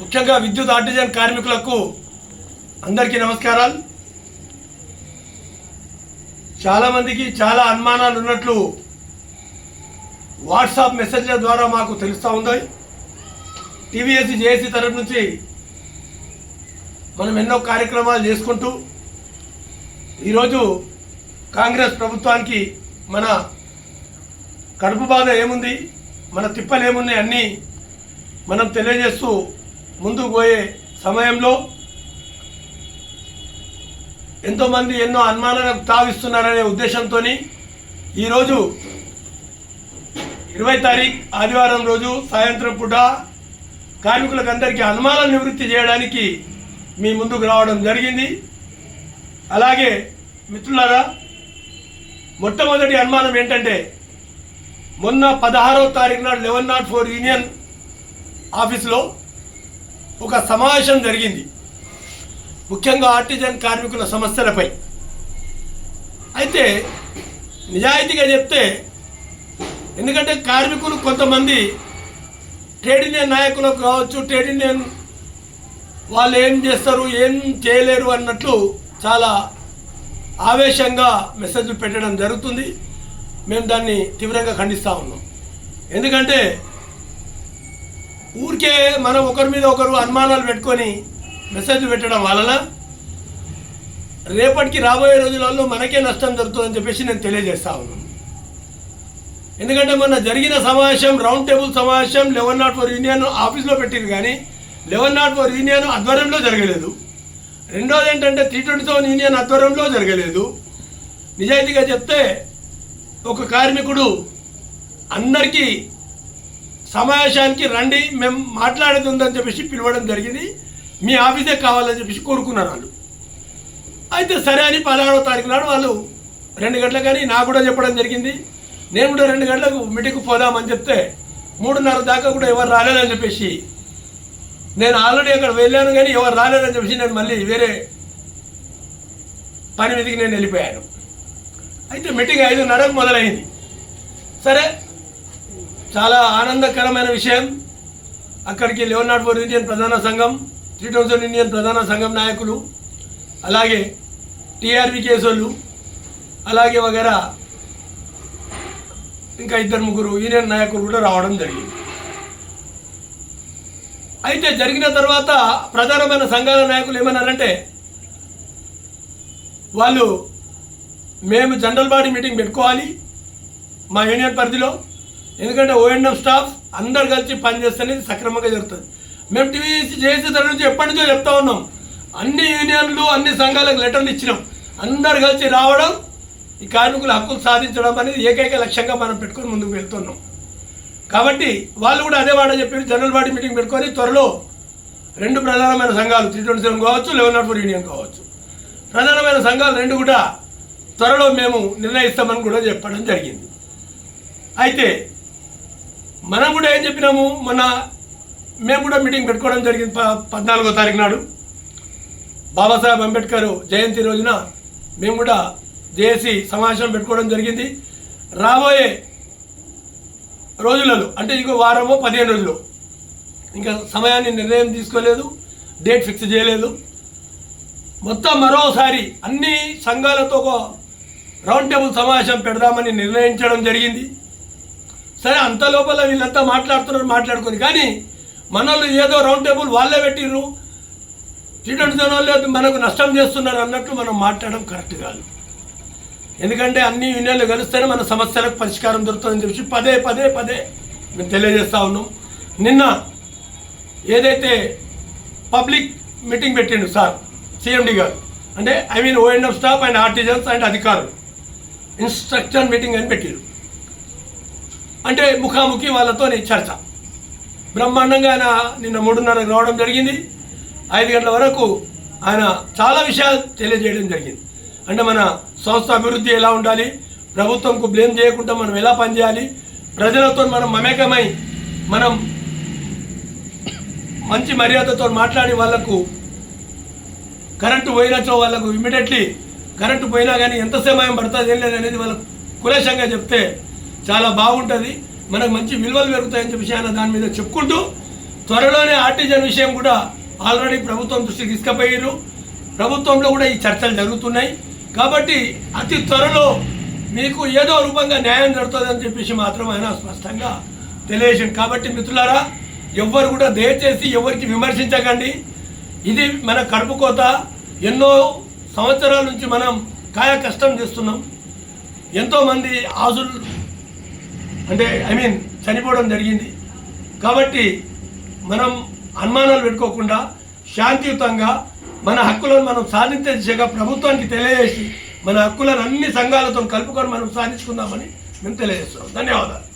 ముఖ్యంగా విద్యుత్ ఆర్టిజన్ కార్మికులకు అందరికీ నమస్కారాలు. చాలామందికి చాలా అనుమానాలు ఉన్నట్లు వాట్సాప్ మెసేజ్ల ద్వారా మాకు తెలుస్తూ ఉంది. టీవీఎస్సీ జేఏసీ తరఫు నుంచి మనం ఎన్నో కార్యక్రమాలు చేసుకుంటూ ఈరోజు కాంగ్రెస్ ప్రభుత్వానికి మన కడుపు బాధ ఏముంది మన తిప్పలు ఏమున్నాయి అన్నీ మనం తెలియజేస్తూ ముందుకు పోయే సమయంలో ఎంతోమంది ఎన్నో అనుమానాలకు తావిస్తున్నారనే ఉద్దేశంతో ఈరోజు ఇరవై తారీఖు ఆదివారం రోజు సాయంత్రం పూట కార్మికులకు అందరికీ నివృత్తి చేయడానికి మీ ముందుకు రావడం జరిగింది. అలాగే మిత్రులారా మొట్టమొదటి అనుమానం ఏంటంటే మొన్న పదహారవ తారీఖు నాడు లెవెన్ నాట్ ఫోర్ యూనియన్ ఆఫీస్లో ఒక సమావేశం జరిగింది. ముఖ్యంగా ఆర్టిజన్ కార్మికుల సమస్యలపై. అయితే నిజాయితీగా చెప్తే ఎందుకంటే కార్మికులు కొంతమంది ట్రేడ్ యూనియన్ నాయకులకు కావచ్చు ట్రేడ్ యూనియన్ వాళ్ళు ఏం చేస్తారు ఏం చేయలేరు అన్నట్లు చాలా ఆవేశంగా మెసేజ్లు పెట్టడం జరుగుతుంది. మేము దాన్ని తీవ్రంగా ఖండిస్తూ ఉన్నాం. ఎందుకంటే ఊరికే మనం ఒకరి మీద ఒకరు అనుమానాలు పెట్టుకొని మెసేజ్ పెట్టడం వలన రేపటికి రాబోయే రోజులలో మనకే నష్టం జరుగుతుందని చెప్పేసి నేను తెలియజేస్తా ఉన్నాను. ఎందుకంటే మొన్న జరిగిన సమావేశం రౌండ్ టేబుల్ సమావేశం లెవెన్ నాట్ ఫోర్ యూనియన్ ఆఫీస్లో పెట్టింది కానీ లెవెన్ నాట్ ఫోర్ యూనియన్ ఆధ్వర్యంలో జరగలేదు. రెండోది ఏంటంటే త్రీ ట్వంటీ సెవెన్ యూనియన్ ఆధ్వర్యంలో జరగలేదు. నిజాయితీగా చెప్తే ఒక కార్మికుడు అందరికీ సమావేశానికి రండి మేము మాట్లాడేది ఉందని చెప్పేసి పిలవడం జరిగింది. మీ ఆఫీసే కావాలని చెప్పేసి కోరుకున్నారు వాళ్ళు. అయితే సరే అని పదహారవ తారీఖు నాడు వాళ్ళు రెండు గంటలకు కానీ నాకు కూడా చెప్పడం జరిగింది. నేను కూడా రెండు గంటలకు మీటింగ్కి పోదామని చెప్తే మూడున్నర దాకా కూడా ఎవరు రాలేదని చెప్పేసి నేను ఆల్రెడీ అక్కడ వెళ్ళాను కానీ ఎవరు రాలేదని చెప్పేసి నేను మళ్ళీ వేరే పని మీదకి నేను వెళ్ళిపోయాను. అయితే మీటింగ్ ఐదున్నరకు మొదలైంది. సరే చాలా ఆనందకరమైన విషయం. అక్కడికి లెవెన్ నాట్ ఫోర్ ఇండియన్ ప్రధాన సంఘం త్రీ థౌజండ్ ఇండియన్ ప్రధాన సంఘం నాయకులు అలాగే టీఆర్వి కేసులు అలాగే వగేరా ఇంకా ఇద్దరు ముగ్గురు యూనియన్ నాయకులు కూడా రావడం జరిగింది. అయితే జరిగిన తర్వాత ప్రధానమైన సంఘాల నాయకులు ఏమన్నారంటే వాళ్ళు మేము జనరల్ బాడీ మీటింగ్ పెట్టుకోవాలి మా యూనియన్ పరిధిలో ఎందుకంటే ఓఎన్ఎం స్టాఫ్ అందరు కలిసి పనిచేస్తేనే సక్రమంగా జరుగుతుంది. మేము టీవీ చేసే తర నుంచి ఎప్పటి నుంచో చెప్తా ఉన్నాం. అన్ని యూనియన్లు అన్ని సంఘాలకు లెటర్లు ఇచ్చినాం. అందరు కలిసి రావడం ఈ కార్మికుల హక్కులు సాధించడం అనేది ఏకైక లక్ష్యంగా మనం పెట్టుకొని ముందుకు వెళ్తున్నాం. కాబట్టి వాళ్ళు కూడా అదే మాట చెప్పి జనరల్ బాడీ మీటింగ్ పెట్టుకొని త్వరలో రెండు ప్రధానమైన సంఘాలు త్రీ ట్వంటీ సెవెన్ కావచ్చు లెవెన్ నాట్ ఫోర్ యూనియన్ కావచ్చు. ప్రధానమైన సంఘాలు రెండు కూడా త్వరలో మేము నిర్ణయిస్తామని కూడా చెప్పడం జరిగింది. అయితే మనం కూడా ఏం చెప్పినాము? మన మేము కూడా మీటింగ్ పెట్టుకోవడం జరిగింది ప పద్నాలుగో తారీఖు నాడు. బాబాసాహెబ్ అంబేద్కర్ జయంతి రోజున మేము కూడా జేఏసీ సమావేశం పెట్టుకోవడం జరిగింది. రాబోయే రోజులలో అంటే ఇంకో వారమో పదిహేను రోజులు ఇంకా సమయాన్ని నిర్ణయం తీసుకోలేదు డేట్ ఫిక్స్ చేయలేదు. మొత్తం మరోసారి అన్ని సంఘాలతో ఒక రౌండ్ టేబుల్ సమావేశం పెడదామని నిర్ణయించడం జరిగింది. సరే అంత లోపల వీళ్ళంతా మాట్లాడుతున్నారు మాట్లాడుకొని. కానీ మనల్ని ఏదో రౌండ్ టేబుల్ వాళ్ళే పెట్టిర్రు. టీ ట్వంటీ వాళ్ళు మనకు నష్టం చేస్తున్నారు అన్నట్టు మనం మాట్లాడడం కరెక్ట్ కాదు. ఎందుకంటే అన్ని యూనియన్లు కలిస్తేనే మన సమస్యలకు పరిష్కారం దొరుకుతుందని చెప్పి పదే పదే పదే మేము తెలియజేస్తూ ఉన్నాం. నిన్న ఏదైతే పబ్లిక్ మీటింగ్ పెట్టిండు సార్ సిఎండి గారు అంటే ఐ మీన్ ఓఎండ్ఎఫ్ స్టాఫ్ అండ్ ఆర్టిజన్స్ అండ్ అధికారులు ఇన్స్ట్రక్షన్ మీటింగ్ అని పెట్టిరు అంటే ముఖాముఖి వాళ్ళతో చర్చ. బ్రహ్మాండంగా ఆయన నిన్న మూడున్నరకు రావడం జరిగింది. ఐదు గంటల వరకు ఆయన చాలా విషయాలు తెలియజేయడం జరిగింది. అంటే మన సంస్థ అభివృద్ధి ఎలా ఉండాలి? ప్రభుత్వంకు బ్లేమ్ చేయకుండా మనం ఎలా పనిచేయాలి? ప్రజలతో మనం మమేకమై మనం మంచి మర్యాదతో మాట్లాడి వాళ్ళకు కరెంటు పోయినచో వాళ్ళకు ఇమ్మీడియట్లీ కరెంటు పోయినా కానీ ఎంత సమయం పడుతుంది ఏం లేదు అనేది వాళ్ళకు కులేశంగా చెప్తే చాలా బాగుంటుంది. మనకు మంచి విలువలు పెరుగుతాయని చెప్పేసి ఆయన దాని మీద చెప్పుకుంటూ త్వరలోనే ఆర్టిజన్ విషయం కూడా ఆల్రెడీ ప్రభుత్వం దృష్టికి తీసుకుపోయారు ప్రభుత్వంలో కూడా ఈ చర్చలు జరుగుతున్నాయి. కాబట్టి అతి త్వరలో మీకు ఏదో రూపంగా న్యాయం జరుగుతుందని చెప్పేసి మాత్రం ఆయన స్పష్టంగా తెలియజేసింది కాబట్టి మిత్రులారా ఎవ్వరు కూడా దయచేసి ఎవరికి విమర్శించకండి. ఇది మన కడుపు కోత. ఎన్నో సంవత్సరాల నుంచి మనం కాయ కష్టం చేస్తున్నాం. ఎంతోమంది ఆజులు అంటే ఐ మీన్ చనిపోవడం జరిగింది. కాబట్టి మనం అనుమానాలు పెట్టుకోకుండా శాంతియుతంగా మన హక్కులను మనం సాధించే దిశగా ప్రభుత్వానికి తెలియజేసి మన హక్కులను అన్ని సంఘాలతో కలుపుకొని మనం సాధించుకుందామని మేము తెలియజేస్తున్నాం. ధన్యవాదాలు.